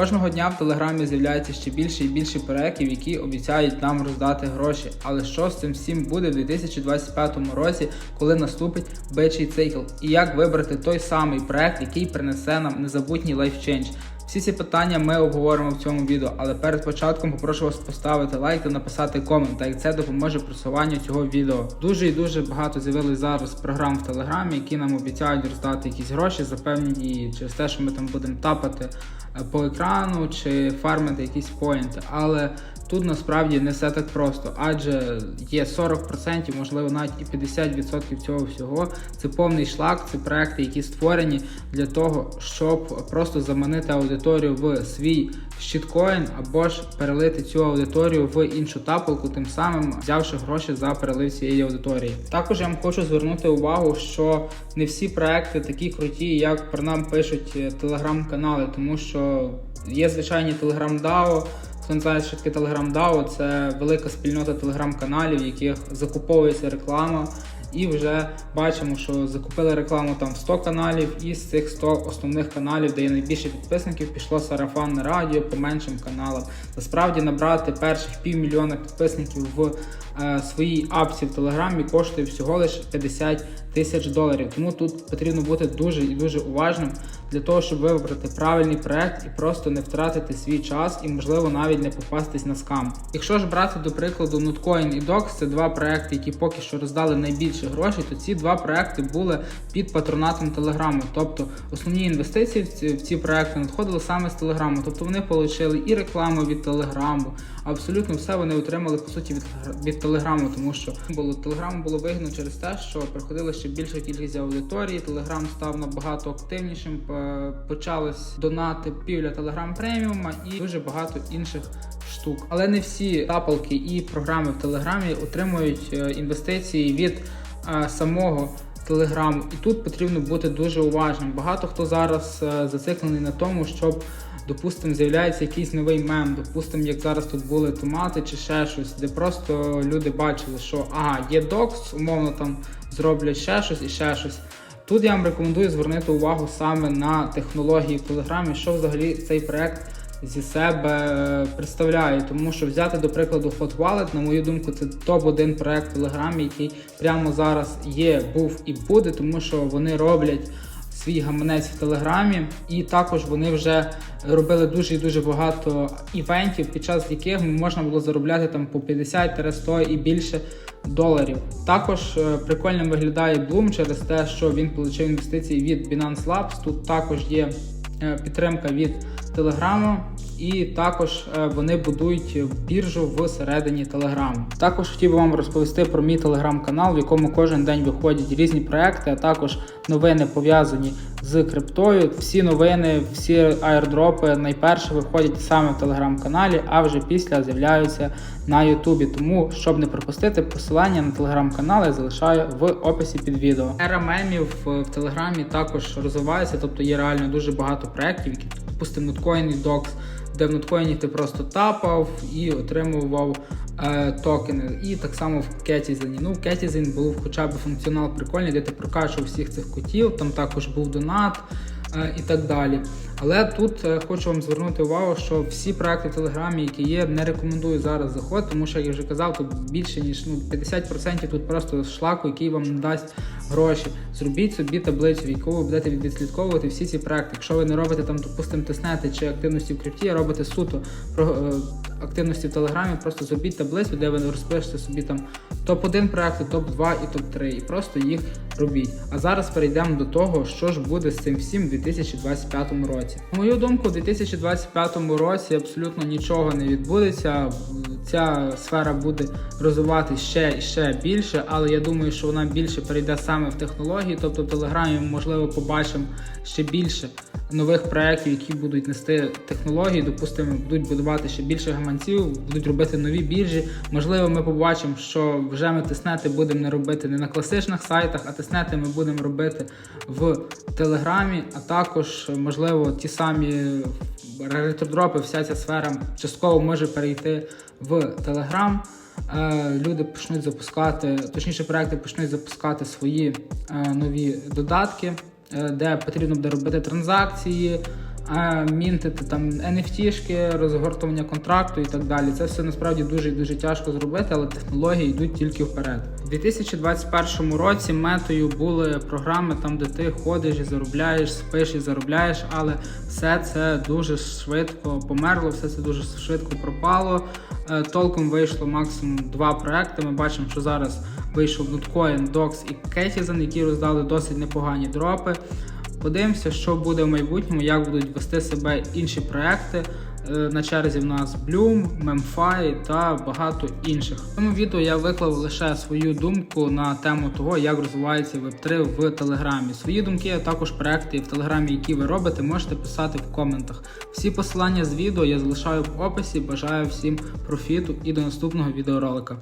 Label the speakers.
Speaker 1: Кожного дня в телеграмі з'являється ще більше і більше проєктів, які обіцяють нам роздати гроші. Але що з цим всім буде в 2025 році, коли наступить бичий цикл? І як вибрати той самий проект, який принесе нам незабутній лайфчейндж? Всі ці питання ми обговоримо в цьому відео, але перед початком попрошу вас поставити лайк та написати комент, так як це допоможе просуванню цього відео. Дуже і дуже багато з'явилось зараз програм в телеграмі, які нам обіцяють роздати якісь гроші за певні через те, що ми там будемо тапати е, по екрану чи фармити якісь поінти. Але тут насправді не все так просто, адже є 40%, можливо навіть і 50% цього всього. Це повний шлак, це проекти, які створені для того, щоб просто заманити аудиторію в свій щиткоін або ж перелити цю аудиторію в іншу тапалку, тим самим взявши гроші за перелив цієї аудиторії. Також я вам хочу звернути увагу, що не всі проекти такі круті, як про нам пишуть е, телеграм-канали, тому що є звичайні телеграм-дао. Знає, що таке Telegram DAO, це велика спільнота телеграм-каналів, в яких закуповується реклама. І вже бачимо, що закупили рекламу там в 100 каналів, і з цих 100 основних каналів, де є найбільше підписників, пішло сарафанне радіо по меншим каналам. Насправді набрати перших півмільйона підписників в е, своїй апці в Телеграмі коштує всього лише 50 тисяч доларів. Тому тут потрібно бути дуже і дуже уважним для того, щоб вибрати правильний проект і просто не втратити свій час і, можливо, навіть не попастись на скам. Якщо ж брати до прикладу Nutcoin і Dox, це два проекти, які поки що роздали найбільше грошей, то ці два проекти були під патронатом Телеграму. Тобто основні інвестиції в ці, проекти надходили саме з Телеграму. Тобто вони отримали і рекламу від Телеграму. Абсолютно все вони отримали по суті від, від Телеграму, тому що було Телеграму було вигідно через те, що приходила ще більша кількість аудиторії. Телеграм став набагато активнішим. по- Почались донати півля Телеграм преміума і дуже багато інших штук. Але не всі тапалки і програми в Телеграмі отримують е, інвестиції від е, самого. Телеграму, і тут потрібно бути дуже уважним. Багато хто зараз е, зациклений на тому, щоб, допустимо, з'являється якийсь новий мем, допустимо, як зараз тут були томати чи ще щось, де просто люди бачили, що ага, є докс, умовно там зроблять ще щось і ще щось. Тут я вам рекомендую звернути увагу саме на технології в Телеграмі, що взагалі цей проект зі себе е, представляє. Тому що взяти, до прикладу, Hot Wallet, на мою думку, це топ-1 проект в Телеграмі, який прямо зараз є, був і буде, тому що вони роблять. Свій гаманець в Телеграмі, і також вони вже робили дуже і дуже багато івентів, під час яких можна було заробляти там по 50-100 і більше доларів. Також прикольним прикольно виглядає Bloom через те, що він отримав інвестиції від Binance Labs. Тут також є е, підтримка від Телеграму, і також е, вони будують біржу всередині Телеграму. Також хотів би вам розповісти про мій телеграм-канал, в якому кожен день виходять різні проекти, а також новини пов'язані з криптою. Всі новини, всі аірдропи найперше виходять саме в телеграм-каналі, а вже після з'являються на Ютубі. Тому, щоб не пропустити, посилання на телеграм-канал я залишаю в описі під відео. Ера мемів в Телеграмі також розвивається, тобто є реально дуже багато проєктів, які допустимо Nutcoin і докс, де в Nutcoin ти просто тапав і отримував е, токени. І так само в Кетізені. Ну, в Кетізен був хоча б функціонал прикольний, де ти прокачував всіх цих котів, там також був донат і так далі. Але тут е, хочу вам звернути увагу, що всі проекти в Телеграмі, які є, не рекомендую зараз заходити, тому що, як я вже казав, тут більше ніж ну, 50% тут просто шлаку, який вам не дасть гроші. Зробіть собі таблицю, в яку ви будете відслідковувати всі ці проекти. Якщо ви не робите там, допустимо, теснети чи активності в крипті, а робите суто е, активності в Телеграмі, просто зробіть таблицю, де ви розпишете собі там топ-1 проекти, топ-2 і топ-3, і просто їх робіть. А зараз перейдемо до того, що ж буде з цим всім у 2025 році. На мою думку, у 2025 році абсолютно нічого не відбудеться. Ця сфера буде розвиватися ще і ще більше, але я думаю, що вона більше перейде саме в технології. Тобто в Телеграмі ми, можливо побачимо ще більше нових проєктів, які будуть нести технології. Допустимо, будуть будувати ще більше гаманців, будуть робити нові біржі. Можливо, ми побачимо, що вже ми теснети будемо не робити не на класичних сайтах, а теснети ми будемо робити в Телеграмі, а також можливо ті самі ретродропи, вся ця сфера частково може перейти в Телеграм. Е, Люди почнуть запускати, точніше, проекти почнуть запускати свої е, нові додатки, де потрібно буде робити транзакції, е, мінтити там NFT-шки, розгортування контракту і так далі. Це все насправді дуже дуже тяжко зробити, але технології йдуть тільки вперед. У 2021 році метою були програми там, де ти ходиш і заробляєш, спиш і заробляєш, але все це дуже швидко померло, все це дуже швидко пропало. Е, Толком вийшло максимум два проекти. Ми бачимо, що зараз вийшов Nutcoin, Dox і Ketizen, які роздали досить непогані дропи. Подивимося, що буде в майбутньому, як будуть вести себе інші проекти. Е, На черзі в нас Bloom, Memfi та багато інших. В цьому відео я виклав лише свою думку на тему того, як розвивається Web3 в Телеграмі. Свої думки, а також проекти в Телеграмі, які ви робите, можете писати в коментах. Всі посилання з відео я залишаю в описі. Бажаю всім профіту і до наступного відеоролика.